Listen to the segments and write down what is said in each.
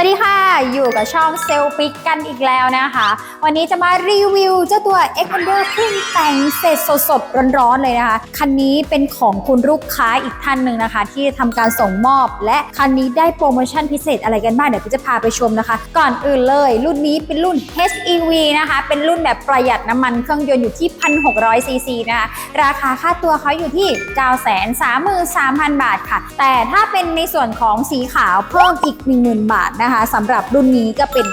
สวัสดีค่ะ อยู่กับช่องเซลปิกกันอีกแล้วนะคะ วันนี้จะมารีวิวเจ้าตัว e x p a n d e r เพิ่งแต่งเสร็จสดๆ ร้อนๆ เลยนะคะ คันนี้เป็นของคุณลูกค้าอีกท่านหนึ่งนะคะ ที่ทำการส่งมอบ และคันนี้ได้โปรโมชั่นพิเศษอะไรกันบ้างเดี๋ยวพี่จะพาไปชมนะคะ ก่อนอื่นเลย รุ่นนี้เป็นรุ่น HEV นะคะ เป็นรุ่นแบบประหยัดน้ำมันเครื่องยนต์อยู่ที่ 1,600 ซีซีนะคะ ราคาค่าตัวเขาอยู่ที่ 933,000 บาทค่ะ แต่ถ้าเป็นในส่วนของสีขาวเพิ่มอีก 10,000 บาทนะคะสำหรับรุ่นนี้ก็เป็น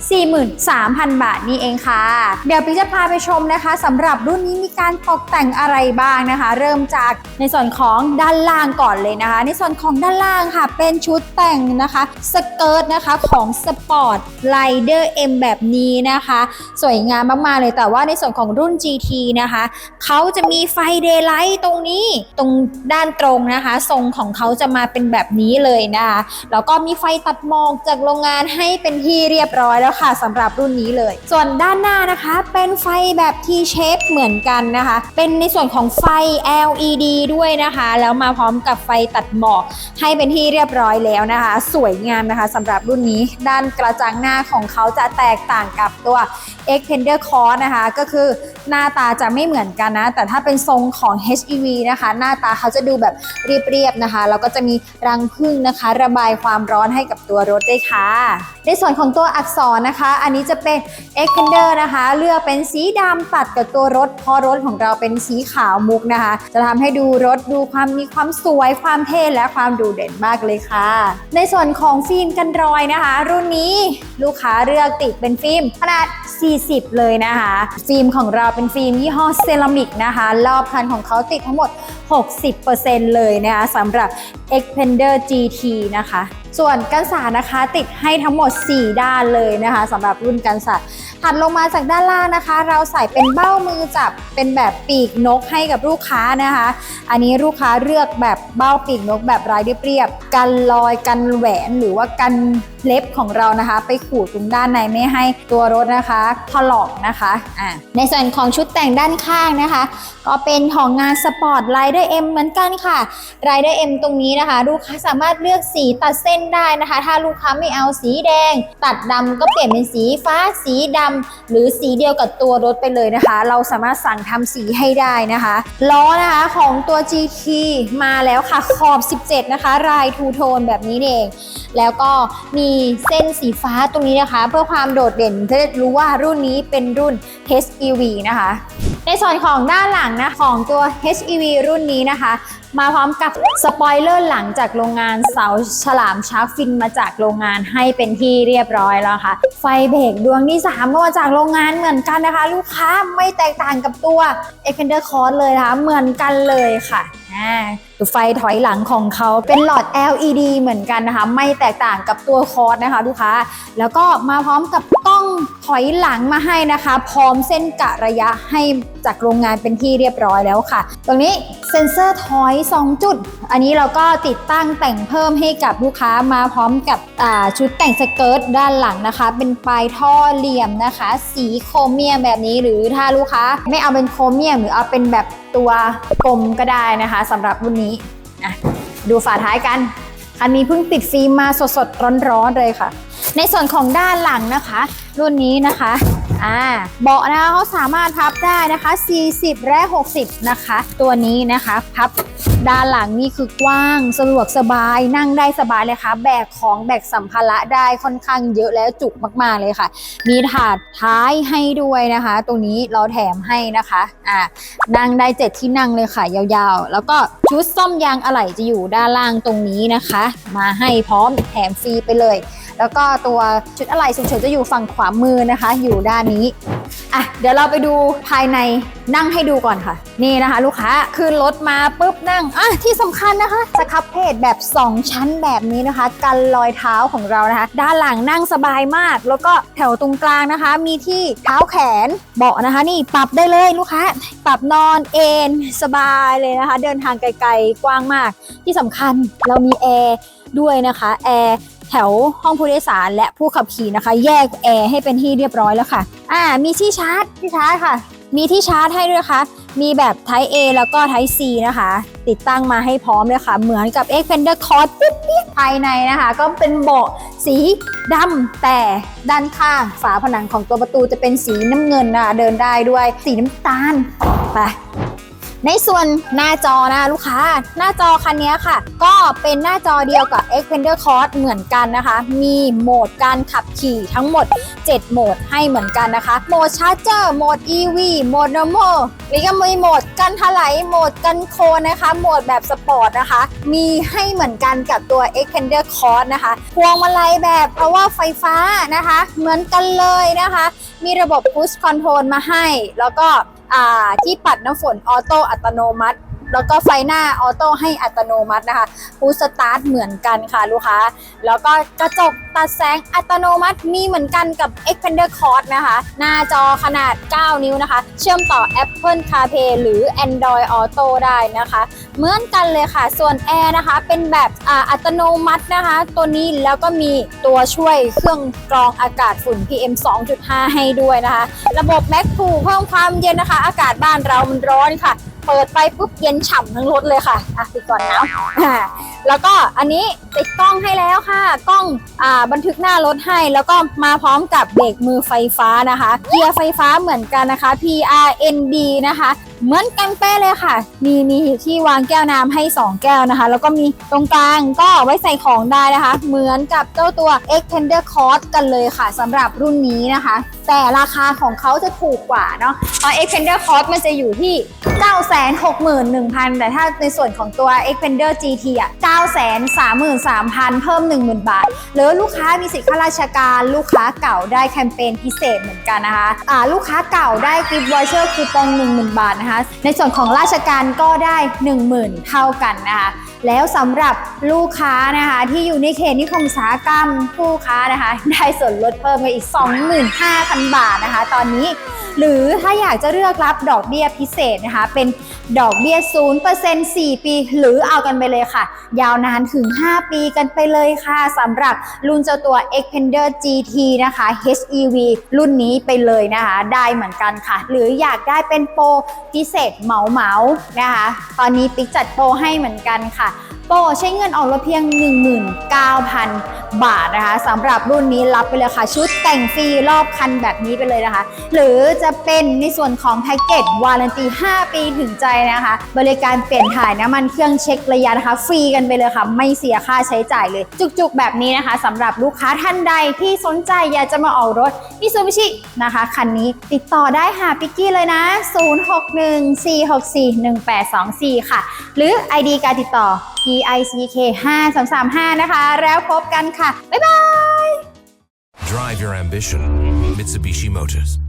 943,000 บาทนี่เองค่ะ เดี๋ยวพี่จะพาไปชมนะคะสำหรับรุ่นนี้มีการตกแต่งอะไรบ้างนะคะ เริ่มจากในส่วนของด้านล่างก่อนเลยนะคะ ในส่วนของด้านล่างค่ะ เป็นชุดแต่งนะคะสเกิร์ตนะคะของ Sport Rider M แบบนี้นะคะ สวยงามมากๆเลยแต่ว่าในส่วนของรุ่น GT นะคะเขาจะมีไฟเดย์ไลท์ตรงนี้ตรงด้านตรงนะคะ ทรงของเขาจะมาเป็นแบบนี้เลยนะคะแล้วก็มีไฟตัดหมอกจากโรงงานให้เป็นที่เรียบร้อยแล้วค่ะสำหรับรุ่นนี้เลย ส่วนด้านหน้านะคะเป็นไฟแบบ T-shape เหมือนกันนะคะ เป็นในส่วนของไฟ LED ด้วยนะคะ แล้วมาพร้อมกับไฟตัดหมอกให้เป็นที่เรียบร้อยแล้วนะคะ สวยงามนะคะสำหรับรุ่นนี้ ด้านกระจังหน้าของเขาจะแตกต่างกับตัว Extender Cross นะคะ ก็คือหน้าตาจะไม่เหมือนกันนะ แต่ถ้าเป็นทรงของ HEV นะคะ หน้าตาเขาจะดูแบบเรียบๆนะคะ แล้วก็จะมีรังผึ้งนะคะ ระบายความร้อนให้กับตัวรถได้ค่ะ ในส่วนของตัวอักษรนะคะ อันนี้จะเป็น X Tender นะคะ เลือกเป็นสีดำตัดกับตัวรถ เพราะรถของเราเป็นสีขาวมุกนะคะ จะทำให้ดูรถดูความมีความสวยความเท่และความดูเด่นมากเลยค่ะ ในส่วนของฟิล์มกันรอยนะคะ รุ่นนี้ลูกค้าเลือกติดเป็นฟิล์มขนาด 40 เลยนะคะ ฟิล์มของเราเป็นฟิล์มยี่ห้อเซรามิกนะคะ รอบคันของเขาติดทั้งหมด 60%เลยนะคะสำหรับ Expander GT นะคะ ส่วนกันศาต์นะคะติดให้ทั้งหมด 4 ด้านเลยนะคะสำหรับรุ่นกันศาตัดลงมาจากด้านล่างนะคะ เราใส่เป็นเบ้ามือจับเป็นแบบปีกนกให้กับลูกค้านะคะ อันนี้ลูกค้าเลือกแบบเบ้าปีกนกแบบรายเรียบๆกันรอยกันแหวนหรือว่ากันเล็บของเรานะคะ ไปขูดตรงด้านในไม่ให้ตัวรถนะคะถลอกนะคะอ่าในส่วนของชุดแต่งด้านข้างนะคะ ก็เป็นของงานสปอร์ตไรเดอร์เอ็มเหมือนกันค่ะไรเดอร์เอ็มตรงนี้นะคะ ลูกค้าสามารถเลือกสีตัดเส้นได้นะคะ ถ้าลูกค้าไม่เอาสีแดง ตัดดำก็เปลี่ยนเป็นสีฟ้าสีดำหรือสีเดียวกับตัวรถไปเลยนะคะ เราสามารถสั่งทำสีให้ได้นะคะล้อนะคะของตัว GT มาแล้วค่ะขอบ 17 นะคะลายทูโทนแบบนี้เอง แล้วก็มีเส้นสีฟ้าตรงนี้นะคะ เพื่อความโดดเด่นเพ่อรู้ว่ารุ่นนี้เป็นรุ่น HEV นะคะ ในส่วนของด้านหลังนะของตัว HEV รุ่นนี้นะคะ มาพร้อมกับสปอยเลอร์หลังจากโรงงานเสาฉลามชาร์กฟินมาจากโรงงานให้เป็นที่เรียบร้อยแล้วค่ะ ไฟเบรกดวงที่3ก็มาจากโรงงานเหมือนกันนะคะ ลูกค้าไม่แตกต่างกับตัว e x p a n d e r Cross เลยนะคะเหมือนกันเลยค่ะอ่ ไฟถอยหลังของเขาเป็นหลอด LED เหมือนกันนะคะ ไม่แตกต่างกับตัวคอร์สนะคะลูกค้า แล้วก็มาพร้อมกับกล้องถอยหลังมาให้นะคะ พร้อมเส้นกะระยะให้จากโรงงานเป็นที่เรียบร้อยแล้วค่ะ ตรงนี้เซ็นเซอร์ถอย 2 จุด อันนี้เราก็ติดตั้งแต่งเพิ่มให้กับลูกค้ามาพร้อมกับชุดแต่งสเกิร์ตด้านหลังนะคะ เป็นปลายท่อเหลี่ยมนะคะ สีโครเมียมแบบนี้หรือถ้าลูกค้า ไม่เอาเป็นโครเมียมหรือเอาเป็นแบบตัวกลมก็ได้นะคะสำหรับรุ่นนี้อะดูฝาท้ายกัน คันนี้เพิ่งติดฟิล์มมาสดๆ ร้อนๆเลยค่ะ ในส่วนของด้านหลังนะคะ รุ่นนี้นะคะ อ่าเบาะนะคะเขาสามารถพับได้นะคะ 40 และ 60 นะคะ ตัวนี้นะคะพับด้านหลังนี่คือกว้างสะดวกสบายนั่งได้สบายเลยค่ะแบกของแบกสัมภาระได้ค่อนข้างเยอะแล้วจุกมากๆเลยค่ะ มีถาดท้ายให้ด้วยนะคะ ตรงนี้เราแถมให้นะคะอ่านั่งได้เจ็ดที่นั่งเลยค่ะ ยาวๆ แล้วก็ชุดซ่อมยางอะไหล่จะอยู่ด้านล่างตรงนี้นะคะ มาให้พร้อมแถมฟรีไปเลย แล้วก็ตัวชุดอะไหล่ฉุกเฉินจะอยู่ฝั่งขวามือนะคะ อยู่ด้านนี้อะเดี๋ยวเราไปดูภายในนั่งให้ดูก่อนค่ะ นี่นะคะ ลูกค้าขึ้นรถมาปุ๊บนั่งอะที่สำคัญนะคะสครับเพจแบบ 2 ชั้นแบบนี้นะคะ กันรอยเท้าของเรานะคะ ด้านหลังนั่งสบายมาก แล้วก็แถวตรงกลางนะคะ มีที่เท้าแขนเบาะนะคะ นี่ปรับได้เลยลูกค้า ปรับนอนเอนสบายเลยนะคะ เดินทางไกลๆกว้างมาก ที่สำคัญเรามีแอร์ด้วยนะคะแอร์ แถวห้องผู้โดยสารและผู้ขับขี่นะคะ แยกแอร์ให้เป็นที่เรียบร้อยแล้วค่ะ อ่า มีที่ชาร์จที่ชาร์จค่ะ มีที่ชาร์จให้ด้วยนะคะ มีแบบ Type A แล้วก็ Type C นะคะ ติดตั้งมาให้พร้อมเลยค่ะ เหมือนกับ Xpander Cross ปุ๊บปิ๊บภายในนะคะ ก็เป็นเบาะสีดำแต่ด้านข้างฝาผนังของตัวประตูจะเป็นสีน้ำเงินนะคะเดินได้ด้วยสีน้ำตาลไป ในส่วนหน้าจอนะลูกค้า หน้าจอคันนี้ค่ะ ก็เป็นหน้าจอเดียวกับ Xpander Cross เหมือนกันนะคะ มีโหมดการขับขี่ทั้งหมด 7 โหมดให้เหมือนกันนะคะ โหมดชาร์จเจอร์โหมด EV โหมด normal แล้วก็มีโหมดกันถลายโหมดกันโคนนะคะ โหมดแบบสปอร์ตนะคะ มีให้เหมือนกันกับตัว Xpander Cross นะคะ พวงมาลัยแบบ power ไฟฟ้านะคะ เหมือนกันเลยนะคะ มีระบบ push control มาให้ แล้วก็ ที่ปัดน้ำฝนออโต้อัตโนมัติ แล้วก็ไฟหน้าออโต้ให้อัตโนมัตินะคะพูสตาร์ทเหมือนกันค่ะลูกค้า แล้วก็กระจกตัดแสงอัตโนมัติมีเหมือนกันกับ Xpander Cross นะคะ หน้าจอขนาด 9 นิ้วนะคะ เชื่อมต่อ Apple CarPlay หรือ Android Auto ได้นะคะ เหมือนกันเลยค่ะ ส่วนแอร์นะคะเป็นแบบอ,อัตโนมัตินะคะ ตัวนี้แล้วก็มีตัวช่วยเครื่องกรองอากาศฝุ่น PM 2.5 ให้ด้วยนะคะ ระบบ Max 2เพิ่มความเย็นนะคะ อากาศบ้านเรามันร้อนค่ะ เปิดไปปุ๊บเย็นฉ่ำทั้งรถเลยค่ะอะปิดก่อนนะแล้วก็อันนี้ติดกล้องให้แล้วค่ะ กล้องอ่าบันทึกหน้ารถให้ แล้วก็มาพร้อมกับเบรกมือไฟฟ้านะคะ เกียร์ไฟฟ้าเหมือนกันนะคะ PRND นะคะ เหมือนกันเป๊ะเลยค่ะ มีมีที่วางแก้วน้ำให้ 2 แก้วนะคะ แล้วก็มีตรงกลางก็ไว้ใส่ของได้นะคะ เหมือนกับเจ้าตัว Extender Cross กันเลยค่ะสำหรับรุ่นนี้นะคะ แต่ราคาของเขาจะถูกกว่าเนาะเพราะ Extender Cross มันจะอยู่ที่ 961,000 แต่ถ้าในส่วนของตัว Expander GT อะ933,000 เพิ่ม 10,000 บาท หรือลูกค้ามีสิทธิข้าราชการลูกค้าเก่าได้แคมเปญพิเศษเหมือนกันนะคะอ่าลูกค้าเก่าได้กิฟต์วอเชอร์คูปอง10,000 บาทนะคะในส่วนของราชการก็ได้ 10,000 เท่ากันนะคะ แล้วสำหรับลูกค้านะคะที่อยู่ในเขตนิคมอุตสาหกรรมผู้ค้านะคะ ได้ส่วนลดเพิ่มไปอีก 25,000 บาทนะคะ ตอนนี้ หรือถ้าอยากจะเลือกรับดอกเบี้ยพิเศษนะคะ เป็นดอกเบี้ย 0% 4 ปี หรือเอากันไปเลยค่ะ ยาวนานถึง 5 ปีกันไปเลยค่ะสำหรับรุ่นเจ้าตัว Xpander GT นะคะ HEV รุ่นนี้ไปเลยนะคะ ได้เหมือนกันค่ะ หรืออยากได้เป็นโปรพิเศษเหมาเหมานะคะ ตอนนี้ปิ๊กจัดโปรให้เหมือนกันค่ะ โปรใช้เงินออกรถเพียง 19,000 บาทนะคะสำหรับรุ่นนี้รับไปเลยค่ะ ชุดแต่งฟรีรอบคันแบบนี้ไปเลยนะคะ หรือจะเป็นในส่วนของแพ็กเกจวารันตี 5 ปีถึงใจนะคะ บริการเปลี่ยนถ่ายน้ำมันเครื่องเช็คระยะนะคะฟรีกันไปเลยค่ะ ไม่เสียค่าใช้จ่ายเลย จุกๆ แบบนี้นะคะสำหรับลูกค้าท่านใดที่สนใจอยากจะมาออกรถมิซูบิชินะคะคันนี้ติดต่อได้หาปิกกี้เลยนะ 0614641824 ค่ะ หรือ ID การติดต่อ PICK 5335 นะคะ แล้วพบกันค่ะ บ๊ายบาย Drive your ambition. Mitsubishi Motors.